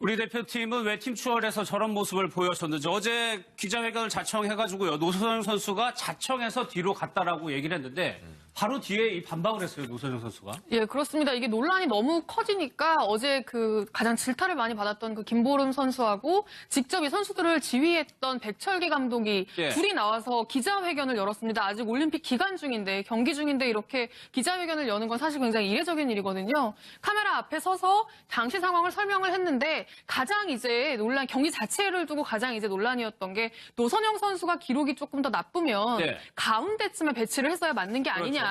우리 대표팀은 왜 팀 추월에서 저런 모습을 보여줬는지 어제 기자회견을 자청해가지고요. 노선영 선수가 자청해서 뒤로 갔다라고 얘기를 했는데 바로 뒤에 이 반박을 했어요. 노선영 선수가. 예, 그렇습니다. 이게 논란이 너무 커지니까 어제 그 가장 질타를 많이 받았던 그 김보름 선수하고 직접 이 선수들을 지휘했던 백철기 감독이 예. 둘이 나와서 기자회견을 열었습니다. 아직 올림픽 기간 중인데 경기 중인데 이렇게 기자회견을 여는 건 사실 굉장히 이례적인 일이거든요. 카메라 앞에 서서 당시 상황을 설명을 했는데 가장 이제 논란 경기 자체를 두고 가장 이제 논란이었던 게 노선영 선수가 기록이 조금 더 나쁘면 네. 가운데쯤에 배치를 했어야 맞는 게 아니냐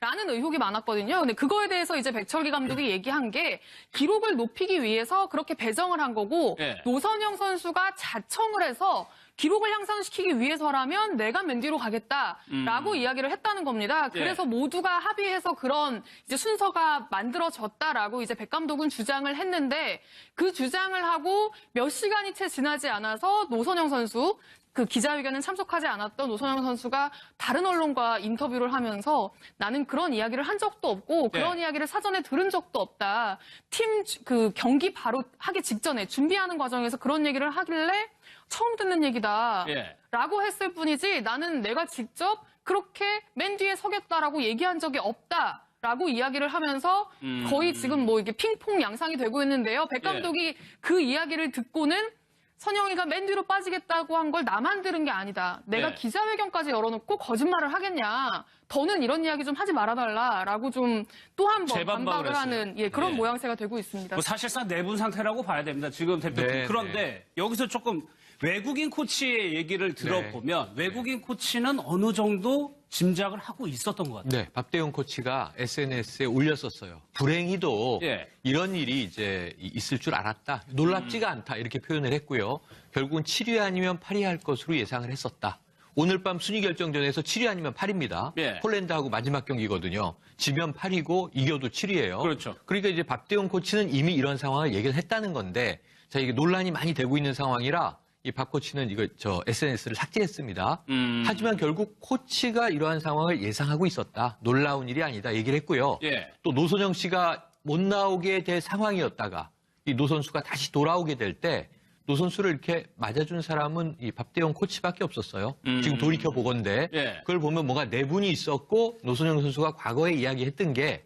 라는 의혹이 많았거든요. 근데 그거에 대해서 이제 백철기 감독이 얘기한 게 기록을 높이기 위해서 그렇게 배정을 한 거고 네. 노선영 선수가 자청을 해서 기록을 향상시키기 위해서라면 내가 맨 뒤로 가겠다라고 이야기를 했다는 겁니다. 네. 그래서 모두가 합의해서 그런 이제 순서가 만들어졌다라고 이제 백 감독은 주장을 했는데 그 주장을 하고 몇 시간이 채 지나지 않아서 노선영 선수 그 기자회견은 참석하지 않았던 노선영 선수가 다른 언론과 인터뷰를 하면서 나는 그런 이야기를 한 적도 없고 네. 그런 이야기를 사전에 들은 적도 없다. 팀 그 경기 바로 하기 직전에 준비하는 과정에서 그런 얘기를 하길래 처음 듣는 얘기다. 예. 라고 했을 뿐이지 나는 내가 직접 그렇게 맨 뒤에 서겠다라고 얘기한 적이 없다. 라고 이야기를 하면서 음. 거의 지금 뭐 이게 핑퐁 양상이 되고 있는데요. 백 예. 감독이 그 이야기를 듣고는 선영이가 맨 뒤로 빠지겠다고 한 걸 나만 들은 게 아니다. 내가 네. 기자회견까지 열어놓고 거짓말을 하겠냐. 더는 이런 이야기 좀 하지 말아달라라고 좀 또 한 번 재반박을 반박을 하는 했어요. 예, 그런 예. 모양새가 되고 있습니다. 뭐 사실상 내분 상태라고 봐야 됩니다. 지금 대표팀. 네, 그런데 여기서 조금 외국인 코치의 얘기를 들어보면 네. 외국인 코치는 어느 정도 짐작을 하고 있었던 것 같아요. 네, 박대용 코치가 SNS에 올렸었어요. 불행히도 예. 이런 일이 이제 이- 있을 줄 알았다. 놀랍지가 않다. 이렇게 표현을 했고요. 결국은 7위 아니면 8위 할 것으로 예상을 했었다. 오늘 밤 순위 결정전에서 7위 아니면 8위입니다. 예. 폴란드하고 마지막 경기거든요. 지면 8위고 이겨도 7위예요. 그렇죠. 그러니까 이제 박대용 코치는 이미 이런 상황을 얘기를 했다는 건데 자 이게 논란이 많이 되고 있는 상황이라 이 박 코치는 이거 저 SNS를 삭제했습니다. 음. 하지만 결국 코치가 이러한 상황을 예상하고 있었다. 놀라운 일이 아니다. 얘기를 했고요. 예. 또 노선영 씨가 못 나오게 될 상황이었다가 이 노 선수가 다시 돌아오게 될 때 노 선수를 이렇게 맞아준 사람은 이 박대영 코치밖에 없었어요. 음. 지금 돌이켜 보건데 예. 그걸 보면 뭔가 내분이 있었고 노선영 선수가 과거에 이야기했던 게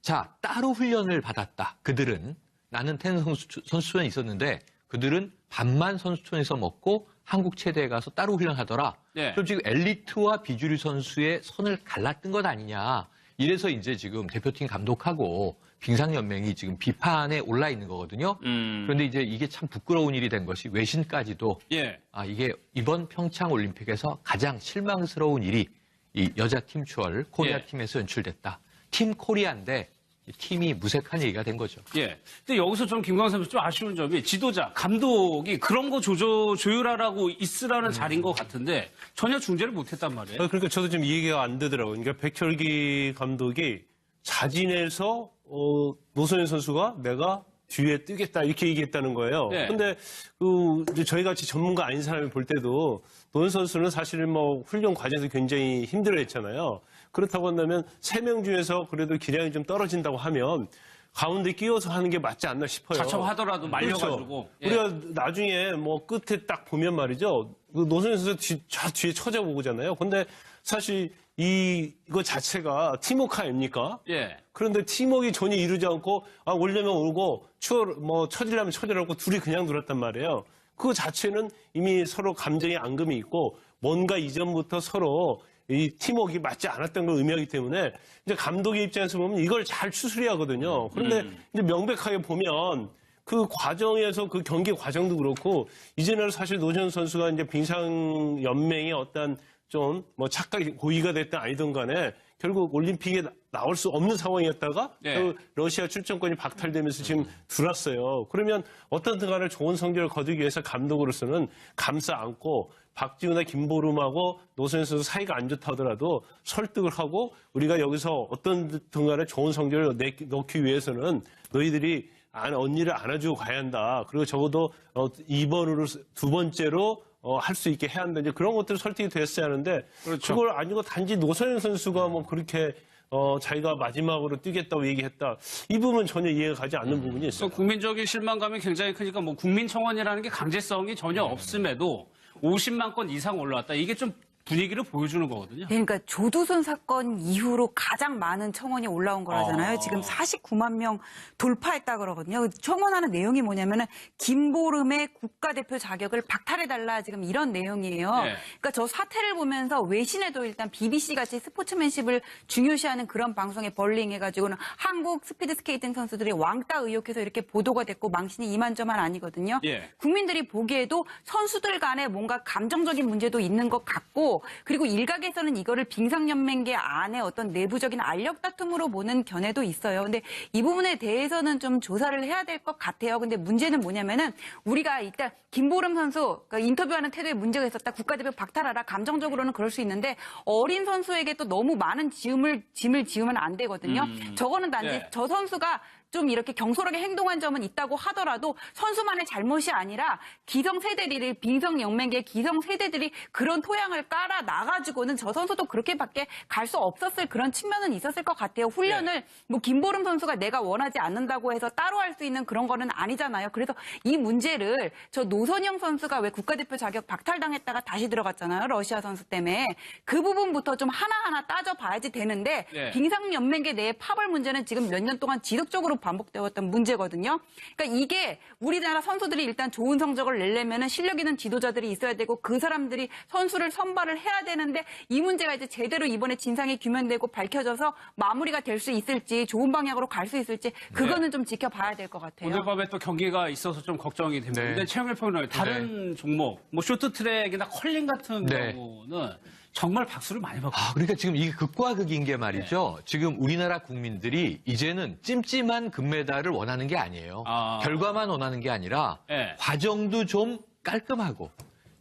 자, 따로 훈련을 받았다. 그들은 나는 테니스 선수, 선수촌에 있었는데 그들은 밥만 선수촌에서 먹고 한국 체대에 가서 따로 훈련하더라. 네. 그럼 지금 엘리트와 비주류 선수의 선을 갈랐던 것 아니냐. 이래서 이제 지금 대표팀 감독하고 빙상연맹이 지금 비판에 올라 있는 거거든요. 음. 그런데 이제 이게 참 부끄러운 일이 된 것이 외신까지도 예. 아, 이게 이번 평창 올림픽에서 가장 실망스러운 일이 이 여자 팀 추월 코리아 예. 팀에서 연출됐다. 팀 코리아인데 이 팀이 무색한 얘기가 된 거죠. 예. 근데 여기서 좀 김광선 선수 좀 아쉬운 점이 지도자, 감독이 그런 거 조조, 조율하라고 있으라는 자리인 것 같은데 전혀 중재를 못 했단 말이에요. 어, 그러니까 저도 좀 이해가 안 되더라고요. 그러니까 백철기 감독이 자진해서 어, 노선현 선수가 내가 뒤에 뜨겠다 이렇게 얘기했다는 거예요. 네. 근데 그 이제 저희 같이 전문가 아닌 사람이 볼 때도 노선 선수는 사실은 뭐 훈련 과정에서 굉장히 힘들어했잖아요. 그렇다고 한다면 세 명 중에서 그래도 기량이 좀 떨어진다고 하면 가운데 끼워서 하는 게 맞지 않나 싶어요. 자청하더라도 말려가지고. 그렇죠. 예. 우리가 나중에 뭐 끝에 딱 보면 말이죠. 그 노선현 선수 뒤, 저 뒤에 쳐다보잖아요. 근데 사실 이, 이거 자체가 팀워크 아닙니까? 예. 그런데 팀워크가 전혀 이루지 않고, 아, 올려면 오고, 추월, 뭐, 쳐지려면 쳐지라고 둘이 그냥 놀았단 말이에요. 그 자체는 이미 서로 감정의 앙금이 있고, 뭔가 이전부터 서로 이 팀워크가 맞지 않았던 걸 의미하기 때문에, 이제 감독의 입장에서 보면 이걸 잘 추스려야 하거든요. 그런데 이제 명백하게 보면, 그 과정에서 그 경기 과정도 그렇고 이제는 사실 노전 선수가 이제 빙상 연맹의 어떤 좀 뭐 착각이 고의가 됐든 아니든 간에 결국 올림픽에 나- 나올 수 없는 상황이었다가 네. 그 러시아 출전권이 박탈되면서 지금 들어왔어요. 그러면 어떤든 간에 좋은 성적을 거두기 위해서 감독으로서는 감싸 안고 박지훈과 김보름하고 노선 선수 사이가 안 좋다 하더라도 설득을 하고 우리가 여기서 어떤든 간에 좋은 성적을 내- 넣기 위해서는 너희들이 안, 언니를 안아주고 가야 한다. 그리고 적어도 어, 2번으로 두 번째로 할 수 있게 해야 한다. 이제 그런 것들을 설득이 됐어야 하는데 그렇죠. 그걸 아니고 단지 노선현 선수가 뭐 그렇게 어, 자기가 마지막으로 뛰겠다고 얘기했다. 이 부분 은 전혀 이해가 가지 않는 부분이 있어요. 국민적인 실망감이 굉장히 크니까 뭐 국민청원이라는 게 강제성이 전혀 없음에도 50만 건 이상 올라왔다. 이게 좀 분위기를 보여주는 거거든요. 그러니까 조두순 사건 이후로 가장 많은 청원이 올라온 거라잖아요. 아. 지금 49만 명 돌파했다 그러거든요. 청원하는 내용이 뭐냐면은 김보름의 국가대표 자격을 박탈해달라 지금 이런 내용이에요. 네. 그러니까 저 사태를 보면서 외신에도 일단 BBC 같이 스포츠맨십을 중요시하는 그런 방송에 벌링해가지고는 한국 스피드 스케이팅 선수들이 왕따 의혹해서 이렇게 보도가 됐고 망신이 이만저만 아니거든요. 예. 국민들이 보기에도 선수들 간에 뭔가 감정적인 문제도 있는 것 같고 그리고 일각에서는 이거를 빙상연맹계 안에 어떤 내부적인 알력 다툼으로 보는 견해도 있어요. 근데 이 부분에 대해서는 좀 조사를 해야 될 것 같아요. 근데 문제는 뭐냐면은 우리가 일단 김보름 선수 그러니까 인터뷰하는 태도에 문제가 있었다. 국가대표 박탈하라. 감정적으로는 그럴 수 있는데 어린 선수에게 또 너무 많은 지음을 짐을 지으면 안 되거든요. 저거는 단지 네. 저 선수가 좀 이렇게 경솔하게 행동한 점은 있다고 하더라도 선수만의 잘못이 아니라 기성 세대들이 빙성연맹계 기성 세대들이 그런 토양을 깔아 나가지고는 저 선수도 그렇게밖에 갈 수 없었을 그런 측면은 있었을 것 같아요. 훈련을 뭐 김보름 선수가 내가 원하지 않는다고 해서 따로 할 수 있는 그런 거는 아니잖아요. 그래서 이 문제를 저 노선영 선수가 왜 국가대표 자격 박탈당했다가 다시 들어갔잖아요. 러시아 선수 때문에 그 부분부터 좀 하나하나 따져봐야지 되는데 네. 빙상 연맹계 내의 파벌 문제는 지금 몇 년 동안 지속적으로 반복되었던 문제거든요. 그러니까 이게 우리나라 선수들이 일단 좋은 성적을 내려면은 실력 있는 지도자들이 있어야 되고 그 사람들이 선수를 선발을 해야 되는데 이 문제가 이제 제대로 이번에 진상이 규명되고 밝혀져서 마무리가 될 수 있을지 좋은 방향으로 갈 수 있을지 그거는 좀 지켜봐야 될 것 같아요. 오늘 밤에 또 경기가 있어서 좀 걱정이 됩니다. 네. 근데 최영일 평론가 다른 종목, 뭐 쇼트트랙이나 컬링 같은 네. 경우는 정말 박수를 많이 받고 아, 그러니까 지금 이게 극과 극인 게 말이죠. 지금 우리나라 국민들이 이제는 찜찜한 금메달을 원하는 게 아니에요. 아. 결과만 원하는 게 아니라 네. 과정도 좀 깔끔하고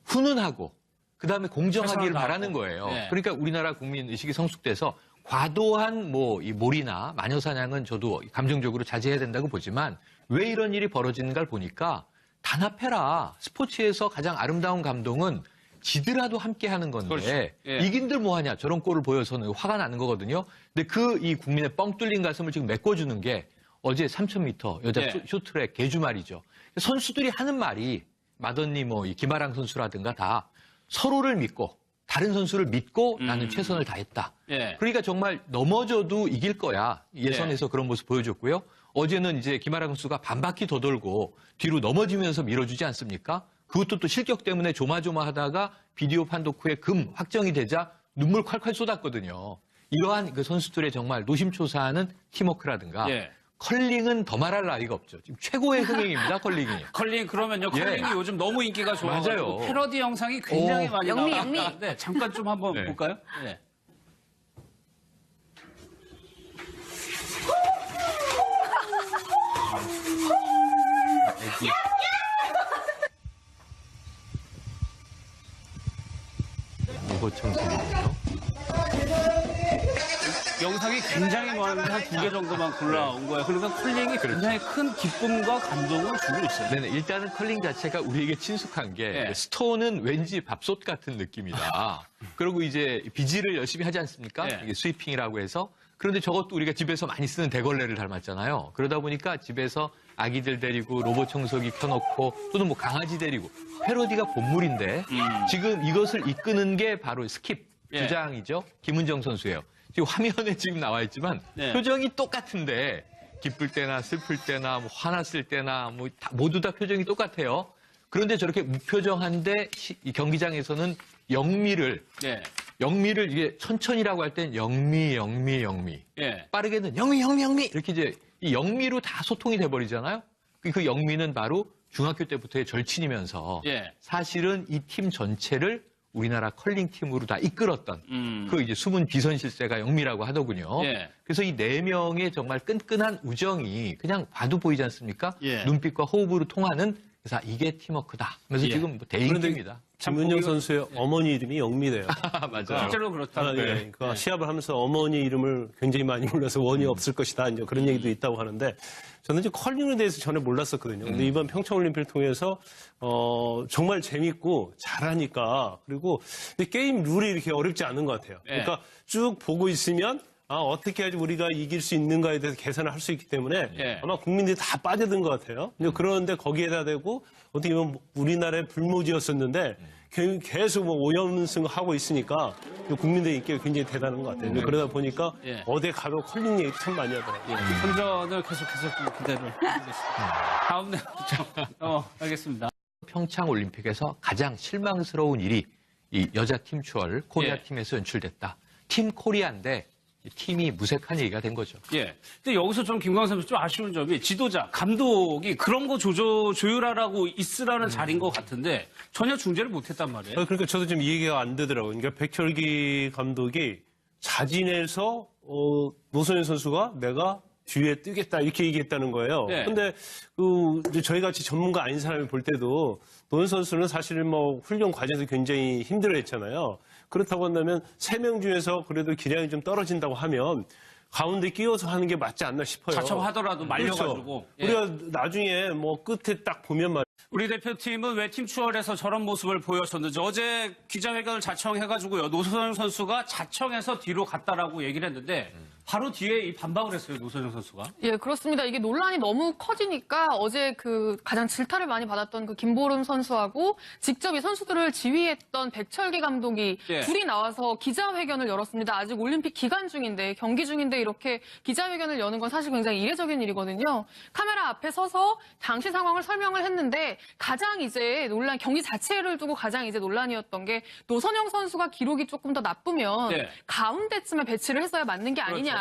훈훈하고 그다음에 공정하기를 최선을 바라는 다하고. 거예요. 네. 그러니까 우리나라 국민 의식이 성숙돼서 과도한 뭐 이 몰이나 마녀 사냥은 저도 감정적으로 자제해야 된다고 보지만 왜 이런 일이 벌어지는가를 보니까 단합해라. 스포츠에서 가장 아름다운 감동은 지더라도 함께 하는 건데 그렇죠. 예. 이긴들 뭐하냐 저런 꼴을 보여서는 화가 나는 거거든요. 근데 그 이 국민의 뻥 뚫린 가슴을 지금 메꿔주는 게 어제 3,000m 여자 예. 쇼- 쇼트랙 개주 말이죠. 선수들이 하는 말이 마던니 뭐이 김아랑 선수라든가 다 서로를 믿고 다른 선수를 믿고 나는 음. 최선을 다했다. 예. 그러니까 정말 넘어져도 이길 거야. 예선에서 네. 그런 모습 보여줬고요. 어제는 이제 김아랑 선수가 반바퀴 더 돌고 뒤로 넘어지면서 밀어주지 않습니까? 그것도 또 실격 때문에 조마조마하다가 비디오 판독 후에 금 확정이 되자 눈물 콸콸 쏟았거든요. 이러한 그 선수들의 정말 노심초사하는 팀워크라든가 예. 컬링은 더 말할 나위가 없죠. 지금 최고의 흥행입니다, 컬링이. 컬링 그러면요. 예. 컬링이 요즘 너무 인기가 좋아요. 맞아요. 패러디 영상이 굉장히 오. 많이 영미, 나왔는데 영미. 잠깐 좀 한번 네. 볼까요? 예. 이 거 청소년이요. 영상이 굉장히 많은데 한 두 개 정도만 골라온 거예요. 그러니까 컬링이 굉장히 큰 기쁨과 감동을 주고 있어요. 네네, 일단은 컬링 자체가 우리에게 친숙한 게 네. 스톤은 왠지 밥솥 같은 느낌이다. 그리고 이제 비지를 열심히 하지 않습니까? 네. 이게 스위핑이라고 해서. 그런데 저것도 우리가 집에서 많이 쓰는 대걸레를 닮았잖아요. 그러다 보니까 집에서 아기들 데리고 로봇 청소기 켜놓고 또는 뭐 강아지 데리고 패러디가 본물인데 지금 이것을 이끄는 게 바로 스킵 예. 주장이죠. 김은정 선수예요. 지금 화면에 지금 나와 있지만 네. 표정이 똑같은데 기쁠 때나 슬플 때나 뭐 화났을 때나 뭐 다- 모두 다 표정이 똑같아요. 그런데 저렇게 무표정한데 시- 이 경기장에서는 영미를 예. 영미를 이게 천천히라고 할 땐 영미 영미 영미 예. 빠르게는 영미 영미 영미 이렇게 이제 이 영미로 다 소통이 돼 버리잖아요. 그- 그 영미는 바로 중학교 때부터의 절친이면서 예. 사실은 이 팀 전체를 우리나라 컬링 팀으로 다 이끌었던 음. 그 이제 숨은 비선 실세가 영미라고 하더군요. 예. 그래서 이 네 명의 정말 끈끈한 우정이 그냥 봐도 보이지 않습니까? 예. 눈빛과 호흡으로 통하는 그래서 아, 이게 팀워크다. 그래서 예. 지금 뭐 대인기입니다. 참 김은영 선수의 어머니 이름이 영미래요. 맞아요. 실제로 그렇다. 아, 예. 그러니까 시합을 하면서 어머니 이름을 굉장히 많이 불러서 원이 없을 것이다. 이제 그런 얘기도 있다고 하는데 저는 이제 컬링에 대해서 전에 몰랐었거든요. 근데 이번 평창올림픽을 통해서 어, 정말 재밌고 잘하니까 그리고 근데 게임 룰이 이렇게 어렵지 않은 것 같아요. 예. 그러니까 쭉 보고 있으면 아, 어떻게 해야지 우리가 이길 수 있는가에 대해서 계산을 할 수 있기 때문에 예. 아마 국민들이 다 빠져든 것 같아요. 근데 그런데 거기에다 대고 어떻게 보면 우리나라의 불모지였었는데 게- 계속 뭐 오염승 하고 있으니까 국민들 인기가 굉장히 대단한 것 같아요. 근데 그러다 보니까 예. 어디 가도 컬링 얘기 참 많이 하더라고요. 선전을 계속해서 좀 기대를 해보겠습니다. 다음 내용 좀, 어, 알겠습니다. 평창 올림픽에서 가장 실망스러운 일이 이 여자 팀 추월 코리아 예. 팀에서 연출됐다. 팀 코리아인데 이 팀이 무색한 얘기가 된 거죠. 예. 근데 여기서 좀 김광선 선수 좀 아쉬운 점이 지도자, 감독이 그런 거 조조, 조율하라고 있으라는 자리인 것 같은데 전혀 중재를 못 했단 말이에요. 아, 그러니까 저도 좀 이해가 안 되더라고요. 그러니까 백철기 감독이 자진해서 어, 노선현 선수가 내가 뒤에 뜨겠다 이렇게 얘기했다는 거예요. 네. 근데 그 이제 저희 같이 전문가 아닌 사람이 볼 때도 노선 선수는 사실은 뭐 훈련 과정에서 굉장히 힘들어했잖아요. 그렇다고 한다면 세 명 중에서 그래도 기량이 좀 떨어진다고 하면 가운데 끼워서 하는 게 맞지 않나 싶어요. 자청하더라도 말려가지고. 그렇죠. 예. 우리가 나중에 뭐 끝에 딱 보면 말. 우리 대표팀은 왜 팀 추월에서 저런 모습을 보여줬는지 어제 기자회견을 자청해가지고요. 노선영 선수가 자청해서 뒤로 갔다라고 얘기를 했는데 바로 뒤에 이 반박을 했어요. 노선영 선수가. 예, 그렇습니다. 이게 논란이 너무 커지니까 어제 그 가장 질타를 많이 받았던 그 김보름 선수하고 직접 이 선수들을 지휘했던 백철기 감독이 예. 둘이 나와서 기자회견을 열었습니다. 아직 올림픽 기간 중인데 경기 중인데 이렇게 기자회견을 여는 건 사실 굉장히 이례적인 일이거든요. 카메라 앞에 서서 당시 상황을 설명을 했는데 가장 이제 논란 경기 자체를 두고 가장 이제 논란이었던 게 노선영 선수가 기록이 조금 더 나쁘면 예. 가운데쯤에 배치를 했어야 맞는 게 아니냐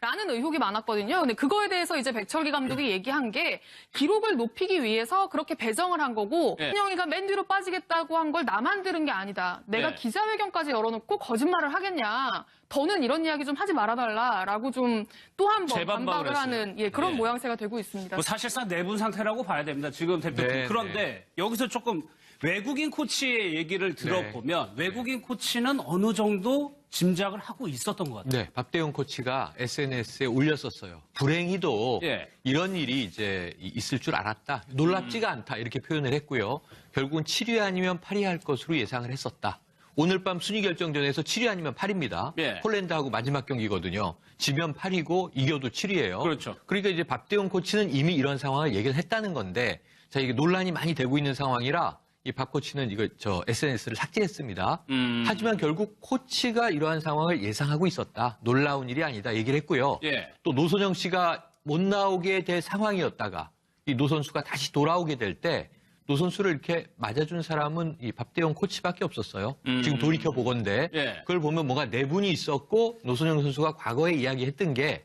라는 의혹이 많았거든요. 근데 그거에 대해서 이제 백철기 감독이 얘기한 게 기록을 높이기 위해서 그렇게 배정을 한 거고 예. 신영이가 맨 뒤로 빠지겠다고 한 걸 나만 들은 게 아니다. 내가 예. 기자회견까지 열어놓고 거짓말을 하겠냐. 더는 이런 이야기 좀 하지 말아달라라고 좀 또 한 번 반박을 했어요. 하는 예, 그런 예. 모양새가 되고 있습니다. 뭐 사실상 내분 상태라고 봐야 됩니다. 지금 대표팀. 네, 그런데 여기서 조금 외국인 코치의 얘기를 들어보면 네. 외국인 코치는 어느 정도 짐작을 하고 있었던 것 같아요. 네, 박대용 코치가 SNS에 올렸었어요. 불행히도 예. 이런 일이 이제 있을 줄 알았다. 놀랍지가 않다. 이렇게 표현을 했고요. 결국은 7위 아니면 8위 할 것으로 예상을 했었다. 오늘 밤 순위 결정전에서 7위 아니면 8위입니다. 예. 폴란드하고 마지막 경기거든요. 지면 8위고 이겨도 7위예요. 그렇죠. 그러니까 이제 박대용 코치는 이미 이런 상황을 얘기를 했다는 건데 자 이게 논란이 많이 되고 있는 상황이라 이 박 코치는 이거 저 SNS를 삭제했습니다. 음. 하지만 결국 코치가 이러한 상황을 예상하고 있었다. 놀라운 일이 아니다. 얘기를 했고요. 예. 또 노선영 씨가 못 나오게 될 상황이었다가 이 노 선수가 다시 돌아오게 될 때 노 선수를 이렇게 맞아준 사람은 이 박대영 코치밖에 없었어요. 음. 지금 돌이켜 보건데 예. 그걸 보면 뭔가 내분이 있었고 노선영 선수가 과거에 이야기했던 게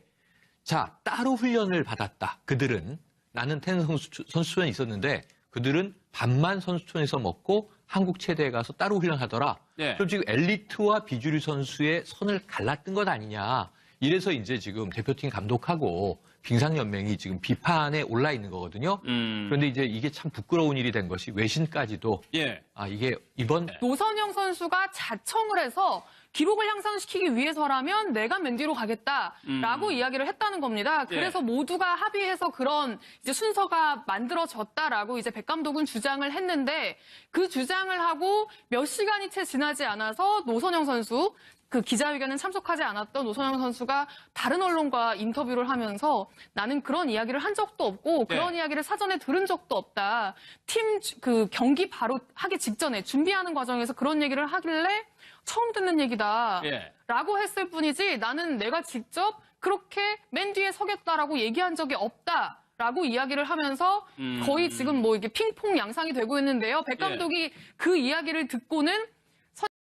자, 따로 훈련을 받았다. 그들은 나는 텐 선수, 선수촌에 있었는데 그들은 밥만 선수촌에서 먹고 한국 체대에 가서 따로 훈련하더라. 예. 그럼 지금 엘리트와 비주류 선수의 선을 갈랐던 것 아니냐. 이래서 이제 지금 대표팀 감독하고 빙상연맹이 지금 비판에 올라 있는 거거든요. 음. 그런데 이제 이게 참 부끄러운 일이 된 것이 외신까지도 예. 아 이게 이번 노선영 선수가 자청을 해서 기록을 향상시키기 위해서라면 내가 맨 뒤로 가겠다라고 이야기를 했다는 겁니다. 그래서 모두가 합의해서 그런 이제 순서가 만들어졌다라고 이제 백 감독은 주장을 했는데 그 주장을 하고 몇 시간이 채 지나지 않아서 노선영 선수 그 기자회견은 참석하지 않았던 노선영 선수가 다른 언론과 인터뷰를 하면서 나는 그런 이야기를 한 적도 없고 네. 그런 이야기를 사전에 들은 적도 없다. 팀 그 경기 바로 하기 직전에 준비하는 과정에서 그런 얘기를 하길래 처음 듣는 얘기다. 예. 라고 했을 뿐이지 나는 내가 직접 그렇게 맨 뒤에 서겠다라고 얘기한 적이 없다. 라고 이야기를 하면서 음. 거의 지금 뭐 이게 핑퐁 양상이 되고 있는데요. 백 예. 감독이 그 이야기를 듣고는